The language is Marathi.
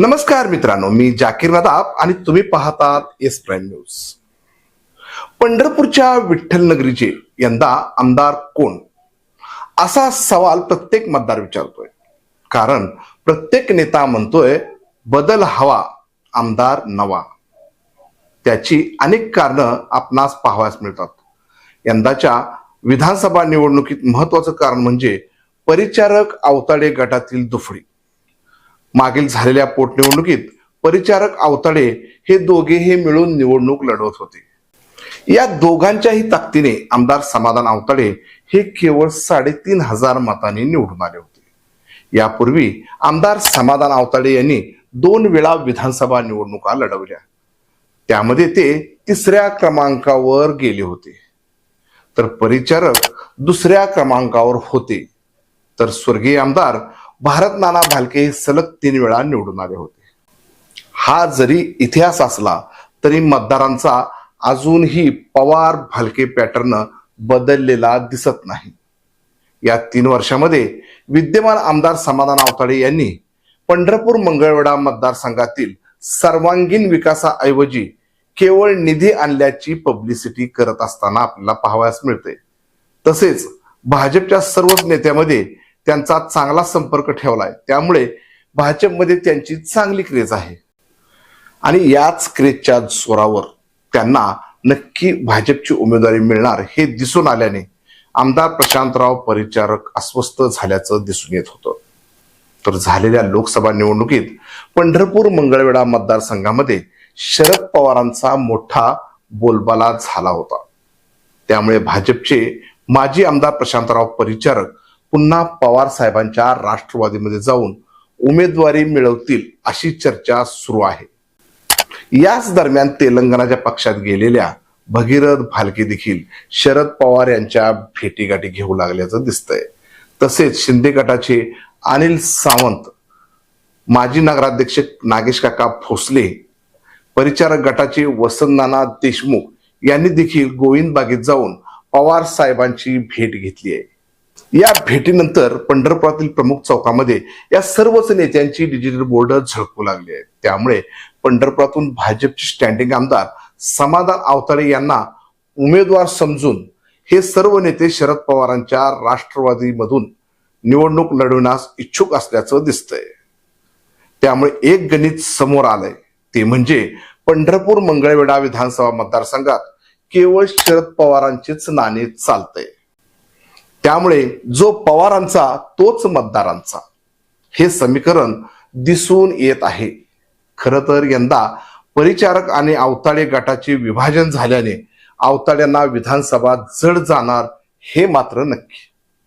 नमस्कार मित्रांनो मी जाकीर नदाब आणि तुम्ही पाहतात एस प्राईम न्यूज. पंढरपूरच्या विठ्ठल नगरीचे यंदा आमदार कोण? असा सवाल प्रत्येक मतदार विचारतोय. कारण प्रत्येक नेता म्हणतोय बदल हवा आमदार नवा. त्याची अनेक कारणं आपणास पाहावयास मिळतात. यंदाच्या विधानसभा निवडणुकीत महत्वाचं कारण म्हणजे परिचारक अवताडे गटातील दुफडी मागील झालेल्या पोटनिवडणुकीत परिचारक अवताडे हे दोघेही मिळून निवडणूक लढवत होते. या दोघांच्याही ताकदीने आमदार समाधान अवताडे हे केवळ साडेतीन हजार मतांनी निवडून आले होते. यापूर्वी आमदार समाधान अवताडे यांनी दोन वेळा विधानसभा निवडणुका लढवल्या. त्यामध्ये ते तिसऱ्या क्रमांकावर गेले होते. तर परिचारक दुसऱ्या क्रमांकावर होते. तर स्वर्गीय आमदार भारत नाना भालके हे सलग तीन वेळा निवडून आले होते. हा जरी इतिहास असला तरी मतदारांचा अजूनही पवार भालके पॅटर्न बदललेला दिसत नाही. या तीन वर्षामध्ये विद्यमान आमदार समाधान आवताडे यांनी पंढरपूर मंगळवेढा मतदारसंघातील सर्वांगीण विकासाऐवजी केवळ निधी आणल्याची पब्लिसिटी करत असताना आपल्याला पाहावयास मिळते. तसेच भाजपच्या सर्वच नेत्यामध्ये त्यांचा चांगला संपर्क ठेवलाय. त्यामुळे भाजपमध्ये त्यांची चांगली क्रेज आहे. आणि याच क्रेजच्या जोरावर त्यांना नक्की भाजपची उमेदवारी मिळणार हे दिसून आल्याने आमदार प्रशांतराव परिचारक अस्वस्थ झाल्याचं दिसून येत होतं. तर झालेल्या लोकसभा निवडणुकीत पंढरपूर मंगळवेढा मतदारसंघामध्ये शरद पवारांचा मोठा बोलबाला झाला होता. त्यामुळे भाजपचे माजी आमदार प्रशांतराव परिचारक पुन्हा पवार साहेबांच्या राष्ट्रवादीमध्ये जाऊन उमेदवारी मिळवतील अशी चर्चा सुरू आहे. याच दरम्यान तेलंगणाच्या पक्षात गेलेल्या भगीरथ भालके देखील शरद पवार यांच्या भेटीगाठी घेऊ लागल्याचं दिसतंय. तसेच शिंदे गटाचे अनिल सावंत माजी नगराध्यक्ष नागेश काका भोसले परिचारक गटाचे वसंत नाना देशमुख यांनी देखील गोविंद बागेत जाऊन पवार साहेबांची भेट घेतली आहे. या भेटीनंतर पंढरपुरातील प्रमुख चौकामध्ये या सर्वच नेत्यांची डिजिटल बोर्ड झळकू लागली आहेत. त्यामुळे पंढरपुरातून भाजपचे स्टँडिंग आमदार समाधान आवताडे यांना उमेदवार समजून हे सर्व नेते शरद पवारांच्या राष्ट्रवादीमधून निवडणूक लढवण्यास इच्छुक असल्याचं दिसतंय. त्यामुळे एक गणित समोर आलंय. ते म्हणजे पंढरपूर मंगळवेढा विधानसभा मतदारसंघात केवळ शरद पवारांचेच नाणे चालतंय. त्यामुळे जो पवारांचा तोच मतदारांचा. हे समीकरण दिसून येत आहे. खर तर यंदा परिचारक आणि अवताळे गटाचे विभाजन झाल्याने आवताड्यांना विधानसभा जड जाणार हे मात्र नक्की.